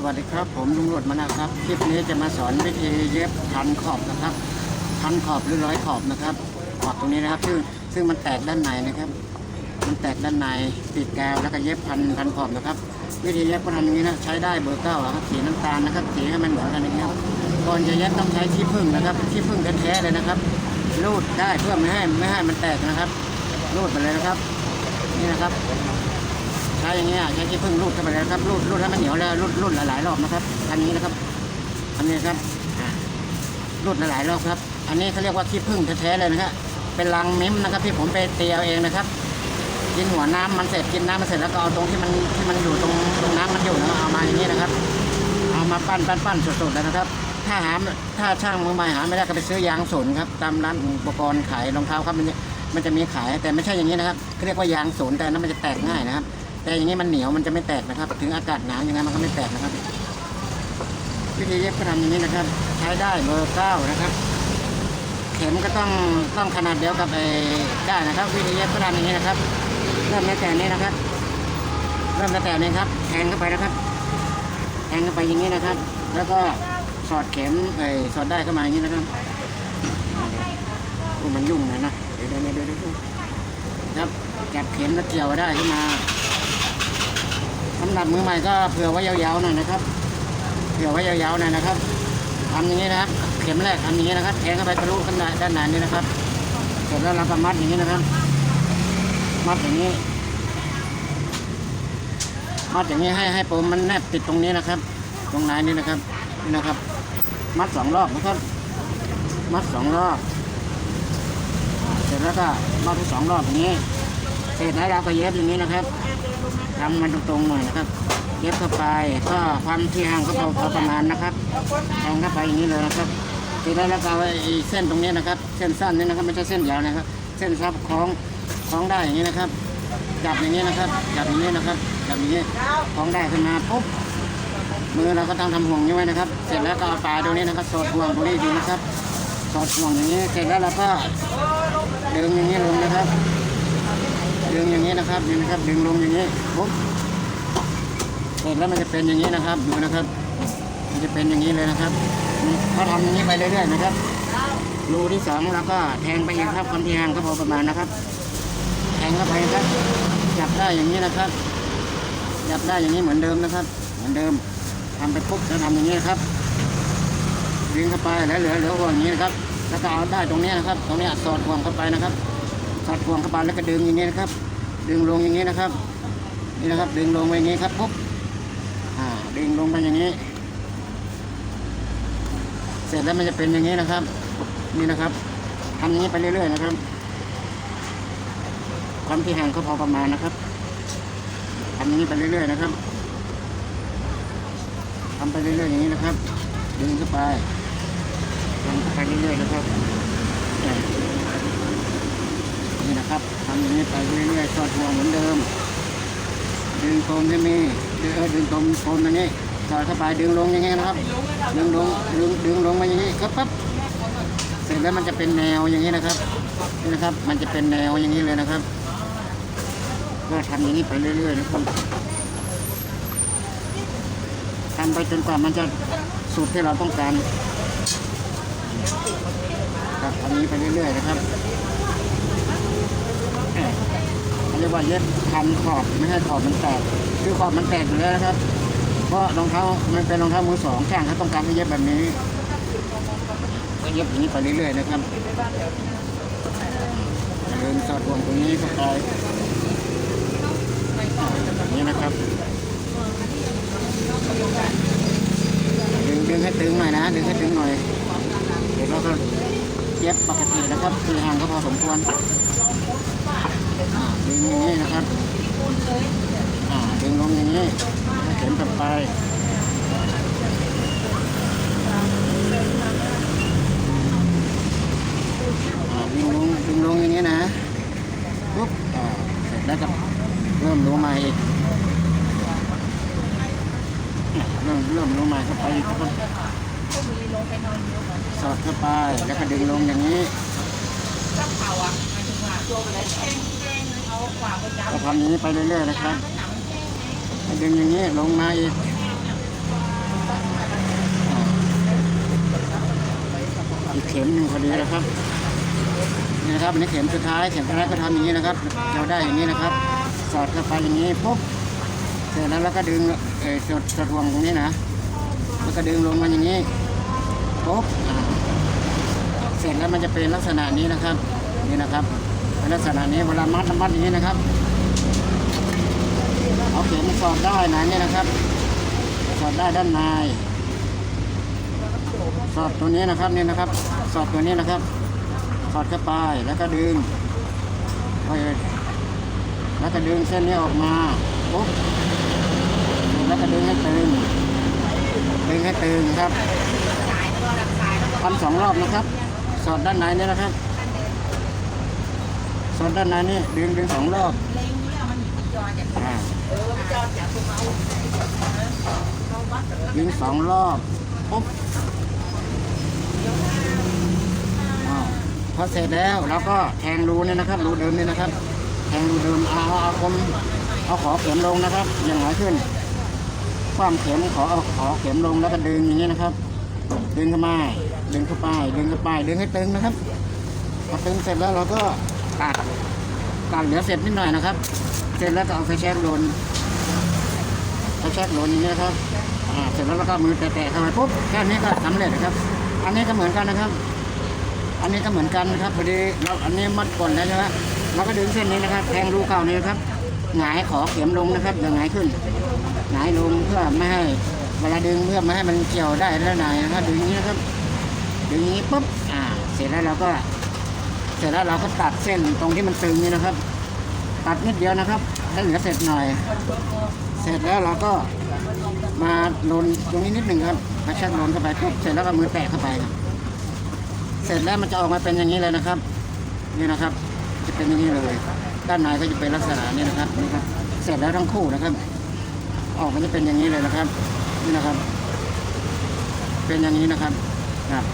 สวัสดีครับ ผมลุงโรดมานะครับ คลิปนี้จะมาสอนวิธีเย็บพันขอบนะครับ พันขอบหรือร้อยขอบนะครับ ขอบตรงนี้นะครับ ซึ่งซึ่งมันแตกด้านในนะครับ มันแตกด้านในติดแกาวแล้วก็เย็บพันพันขอบนะครับ วิธีเย็บก็ทำอย่างนี้นะใช้ได้เบอร์เก้าครับสีน้ำตาลนะครับสีให้มันเหมือนกันนะครับก่อนจะเย็บต้องใช้ขี้ผึ้งนะครับขี้ผึ้งแท้ๆเลยนะครับรูดได้เพื่อไม่ให้ไม่ให้มันแตกนะครับรูดไปเลยนะครับ นี่นะครับ ช้อย่างเงี้ยใช้ขี้ผึ้งรูดเข้าไปเลยนะครับรูดรูดให้มันเหนียวแล้วรูดรูดหลายๆรอบนะครับ อันนี้นะครับ อันนี้ครับรูดหลายๆรอบครับ อันนี้เขาเรียกว่าขี้ผึ้งแท้ๆเลยนะครับเป็นรังม้มนะครับ ที่ผมไปเตียวเองนะครับ กินหัวน้ำมันเสร็จกินน้ำมันเสร็จแล้วก็เอาตรงที่มันที่มันอยู่ตรงตรงน้ำมันอยู่นะเอามาอย่างนี้นะครับ เอามาปั้นปั้นปั้นสดๆเลยนะครับ ถ้าหาถ้าช่างมือใหม่หาไม่ได้ก็ไปซื้อยางสนครับตามร้านอุปกรณ์ขายรองเท้าครับมันจะมันจะมีขายแต่ไม่ใช่อย่างนี้นะครับเขาเรียกว่ายางสนแต่นนั้นมันจะแตกง่ายนะครับ แต่อย่างนี้มันเหนียวมันจะไม่แตกนะครับ ถึงอากาศหนาวยังไงมันก็ไม่แตกนะครับ วิธีเย็บก็ทำอย่างนี้นะครับ ใช้ได้เบอร์เก้านะครับ เข็มก็ต้องต้องขนาดเดียวกับไอ้ได้นะครับ วิธีเย็บก็ทำอย่างนี้นะครับ เริ่มตั้งแต่นี้นะครับ เริ่มตั้งแต่นี้ครับแทงเข้าไปนะครับแทงเข้าไปอย่างนี้นะครับ แล้วก็สอดเข็มไอ้สอดได้เข้ามาอย่างนี้นะครับโอ้มันยุ่งหน่อยนะเดี๋ยวเดี๋ยวเดี๋ยวเดี๋ยวเดี๋ยวครับจับเข็มแล้วเกี่ยวได้ขึ้นมา สำหรับมือใหม่ก็เผื่อไว้ยาวๆหน่อยนะครับ เผื่อไว้ยาวๆหน่อยนะครับทำอย่างนี้นะครับ เข็มแรกทำอย่างนี้นะครับแทงเข้าไปทะลุข้างในด้านในนี่นะครับเสร็จแล้วเราก็มัดอย่างนี้นะครับ มัดอย่างนี้ มัดอย่างนี้ให้ให้ผมมันแนบติดตรงนี้นะครับ ตรงไหนนี่นะครับนี่นะครับ มัดสองรอบนะครับ มัดสองรอบเสร็จแล้วก็มัดที่สองรอบอย่างนี้ เสร็จแล้วเราก็เย็บอย่างนี้นะครับ ทำมันตรงๆหน่อยนะครับเย็บเข้าไปก็ความที่ห่างก็พอประมาณนะครับแทงเข้าไปอย่างนี้เลยนะครับเสร็จแล้วเราก็เอาไอ้เส้นตรงนี้นะครับ เส้นสั้นนี่นะครับไม่ใช่เส้นยาวนะครับ เส้นซับคล้องคล้องได้อย่างนี้นะครับ จับอย่างนี้นะครับ จับอย่างนี้นะครับจับอย่างนี้คล้องได้ขึ้นมาปุ๊บมือเราก็ต้องทำห่วงนี้ไว้นะครับ เสร็จแล้วก็เอาปลาตรงนี้นะครับสอดห่วงตรงนี้ดีนะครับสอดห่วงอย่างนี้ เสร็จแล้วเราก็ดึงอย่างนี้ลงนะครับ ดึงอย่าง นี้นะครับนี่นะครับ ดึงลงอย่างนี้ปุ๊บเสร็จแล้วมันจะเป็นอย่างนี้นะครับดูนะครับ มันจะเป็นอย่างนี้เลยนะครับเขาทำอย่างนี้ไปเรื่อยๆนะครับรูที่สองเราก็แทงไปอีกครับความที่ห่างก็พอประมาณนะครับ แทงเข้าไปครับจับได้อย่างนี้นะครับจับได้อย่างนี้เหมือนเดิมนะครับ เหมือนเดิมทำไปปุ๊บแล้วทำอย่างนี้ครับดึงเข้าไปแล้วเหลือเหลือห่วงอย่างนี้นะครับแล้วก็เอาได้ตรงนี้นะครับ ตรงนี้สอดห่วงเข้าไปนะครับสอดห่วงเข้าไปแล้วก็ดึงอย่างนี้นะครับ ดึงลงอย่างนี้นะครับ นี่นะครับ ดึงลงไปอย่างนี้ครับปุ๊บอ่าดึงลงไปอย่างนี้ เสร็จแล้วมันจะเป็นอย่างนี้นะครับ นี่นะครับทำอย่างนี้ไปเรื่อยๆนะครับ ความที่ห่างก็พอประมาณนะครับทำอย่างนี้ไปเรื่อยๆนะครับทำไปเรื่อยๆอย่างนี้นะครับ ดึงเข้าไปดึงเข้าไปเรื่อยๆนะครับเนี่ยนี่นะครับทำ อย่างนี้ไปเรื่อยๆสอดห่วงเหมือนเดิม ดึงโคมที่มีดึงเออดึงโคมโคมอย่างนี้สอดเข้าไปดึงลงอย่างนี้นะครับ ดึงลงดึงดึงลงมาอย่างนี้ครับปั๊บเสร็จแล้วมันจะเป็นแนวอย่างนี้นะครับนี่นะครับ มันจะเป็นแนวอย่างนี้เลยนะครับ ก็ทำอย่างนี้ไปเรื่อยๆนะครับทำไปจนกว่ามันจะสุดที่เราต้องการครับทำนี้ไปเรื่อยๆนะครับเอ่อ ว่าเย็บพันขอบไม่ให้ขอบมันแตก คือขอบมันแตกอยู่แล้วนะครับ เพราะรองเท้ามันเป็นรองเท้ามือสองช่างเขาต้องการให้เย็บแบบนี้ก็เย็บอย่างนี้ไปเรื่อยๆนะครับเดินสอดห่วงตรงนี้เข้าไปนี่นะครับดึงดึงให้ตึงหน่อยนะดึงให้ตึงหน่อยเดี๋ยวเราก็ เย็บปกตินะครับ คือห่างก็พอสมควรดึงอย่างนี้นะครับดึงลงอย่างนี้เข็มกลับไปดึงลงดึงลงอย่างนี้นะปุ๊บเสร็จแล้วก็เริ่มลงมาอีกเริ่มเริ่มลงมา สอดเข้าไปแล้วก็ดึงลงอย่างนี้ซักเข่าอะมายถึงว่าตัวมันแห้งแห้งเลยเอาขวาไปจับทำอย่างนี้ไปเรื่อยๆนะครับดึงอย่างนี้ลงมาอีกอีกเข็มหนึ่งพอดีนะครับนี่ครับอันนี้เข็มสุดท้ายเข็มสุดท้ายก็ทำอย่างนี้นะครับเราได้อย่างนี้นะครับ สอดเข้าไปอย่างนี้ปุ๊บเสร็จแล้วเราก็ดึงเออสอดสอดวงตรงนี้นะ แล้วก็ดึงลงมาอย่างนี้ปุ๊บเสร็จแล้วมันจะเป็นลักษณะนี้นะครับ นี่นะครับเป็นลักษณะนี้เวลามัดมัดอย่างนี้นะครับเอาเข็มสอดได้นะนี่นะครับสอดได้ด้านในสอดตัวนี้นะครับนี่นะครับ สอดตัวนี้นะครับ สอดเข้าไปแล้วก็ดึงไปแล้วก็ดึงเส้นนี้ออกมาปุ๊บแล้วก็ดึงให้ตึง ดึงให้ตึงครับทำสองรอบนะครับ สอดด้านในนี่นะครับ สอดด้านในนี่ดึงดึงสองรอบอ่าดึงสองรอบปุ๊บอ้าวพอเสร็จแล้วเราก็แทงรูเนี่ยนะครับ รูเดิมเนี่ยนะครับ แทงรูเดิมเอาเอาคมเอาขอเข็มลงนะครับ อย่างไรขึ้น ความเข็มขอเอาขอเข็มลงแล้วก็ดึงอย่างนี้นะครับ ดึงเข้ามาดึงเข้าไปดึงเข้าไปดึงให้ตึงนะครับพอตึงเสร็จแล้วเราก็ตัดตัดเหลือเสร็จนิดหน่อยนะครับ เสร็จแล้วก็เอาไฟแช็กลนไฟแช็กลนอย่างนี้นครับอ่าเสร็จแล้วเราก็มือแตะๆเข้าไปปุ๊บแค่นี้ก็สำเร็จนะครับ อันนี้ก็เหมือนกันนะครับ อันนี้ก็เหมือนกันนะครับพอดีเราอันนี้มัดก่อนแล้วใช่ไหมเราก็ดึงเส้นนี้นะครับแทงรูเข่านี้นะครับหงายขอเข็มลงนะครับอย่าหงายขึ้น หงายลงเพื่อไม่ให้เวลาดึงเพื่อไม่ให้มันเกี่ยวได้ด้านในนะครับดึงอย่างนี้ครับดึงอย่างนี้ปุ๊บอ่า เสร็จแล้วเราก็ เสร็จแล้วเราก็ตัดเส้นตรงที่มันตึงนี่นะครับ ตัดนิดเดียวนะครับให้เหลือเสร็จหน่อย เสร็จแล้วเราก็มาลนตรงนี้นิดหนึ่งครับมาชักลนเข้าไปปุ๊บเสร็จแล้วก็มือแตะเข้าไปครับเสร็จแล้วมันจะออกมาเป็นอย่างนี้เลยนะครับนี่นะครับ จะเป็นอย่างนี้เลย ด้านในก็จะเป็นลักษณะนี้นะครับนี่ครับ เสร็จแล้วทั้งคู่นะครับ ออกมันจะเป็นอย่างนี้เลยนะครับ นี่นะครับ เป็นอย่างนี้นะครับครับ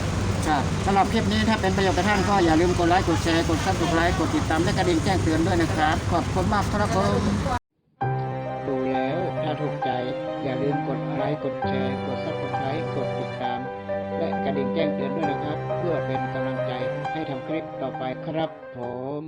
ครับสำหรับคลิปนี้ถ้าเป็นประโยชน์กับท่านก็อย่าลืมกดไลค์กดแชร์กดซับสไครต์กดติดตามและกระดิ่งแจ้งเตือนด้วยนะครับขอบคุณมากครับผมดูแล้วถ้าถูกใจอย่าลืมกดไลค์กดแชร์กดซับสไครต์กดติดตาม และกระดิ่งแจ้งเตือนด้วยนะครับ เพื่อเป็นกำลังใจให้ทำคลิปต่อไปครับผม